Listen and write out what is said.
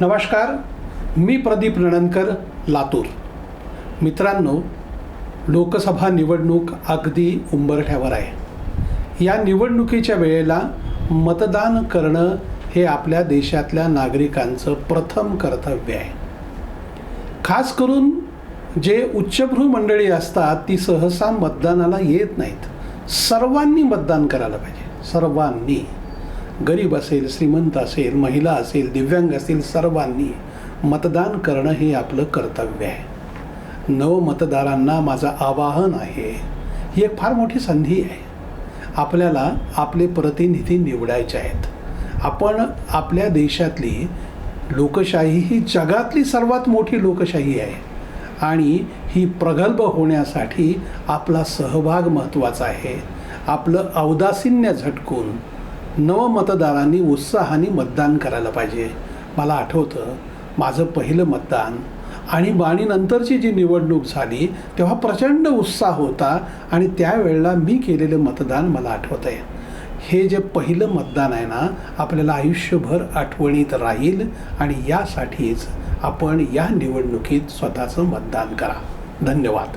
नमस्कार मी प्रदीप नणनकर लातूर. मित्रांनो लोकसभा निवडणूक अगदी उंबरठ्यावर आहे. या निवडणुकीच्या वेळेला मतदान करणं हे आपल्या देशातल्या नागरिकांचं प्रथम कर्तव्य आहे. खास करून जे उच्चभ्रू मंडळी असतात ती सहसा मतदानाला येत नाहीत. सर्वांनी मतदान करायला पाहिजे. सर्वांनी. गरीब असेल श्रीमंत असेल महिला असेल दिव्यांग असतील सर्वांनी मतदान करणं हे आपलं कर्तव्य आहे. नवमतदारांना माझं आवाहन आहे ही एक फार मोठी संधी आहे. आपल्याला आपले प्रतिनिधी निवडायचे आहेत. आपण आपल्या देशातली लोकशाही ही जगातली सर्वात मोठी लोकशाही आहे आणि ही प्रगल्भ होण्यासाठी आपला सहभाग महत्त्वाचा आहे. आपलं औदासिन्य झटकून नवमतदारांनी उत्साहाने मतदान करायला पाहिजे. मला आठवतं माझं पहिलं मतदान आणि बाणीनंतरची जी निवडणूक झाली तेव्हा प्रचंड उत्साह होता आणि त्यावेळेला मी केलेलं मतदान मला आठवत आहे हे जे पहिलं मतदान आहे ना आपल्याला आयुष्यभर आठवणीत राहील आणि यासाठीच आपण या निवडणुकीत स्वतःचं मतदान करा. धन्यवाद.